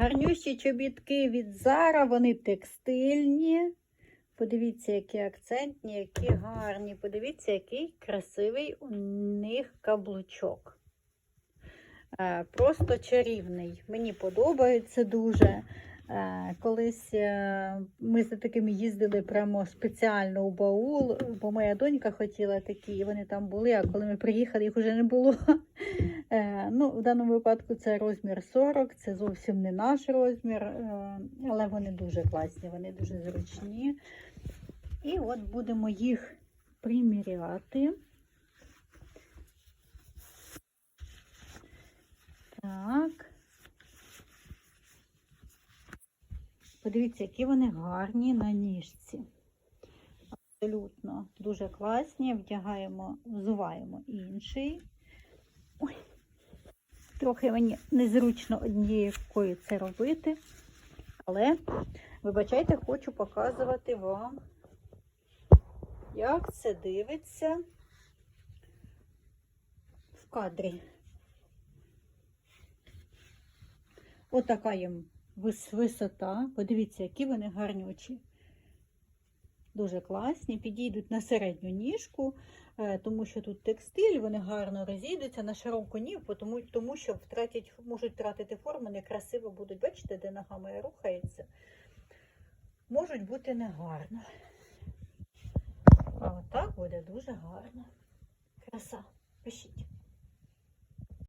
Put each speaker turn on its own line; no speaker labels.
Гарнющі чобітки від Зара, вони текстильні. Подивіться, які акцентні, які гарні. Подивіться, який красивий у них каблучок. Е, Просто чарівний. Мені подобається дуже. Е, Колись е, ми за такими їздили прямо спеціально у баул, бо моя донька хотіла такі, і вони там були, а коли ми приїхали, їх вже не було. Е, Ну, в даному випадку це розмір 40, це зовсім не наш розмір, але вони дуже класні, вони дуже зручні. І от будемо їх приміряти. Подивіться, які вони гарні на ніжці. Абсолютно дуже класні. Вдягаємо, взуваємо інший. Ой, трохи мені незручно однією рукою це робити. Але, вибачайте, хочу показувати вам, як це дивиться в кадрі. Отака їм висота. Подивіться, які вони гарнючі. Дуже класні, підійдуть на середню ніжку, е, тому що тут текстиль, вони гарно розійдуться на широку ніг, тому, тому що втратять, можуть втратити форму, некрасиво будуть. Бачите, де нога моя рухається? Можуть бути негарно. А отак буде дуже гарно. Краса. Пишіть.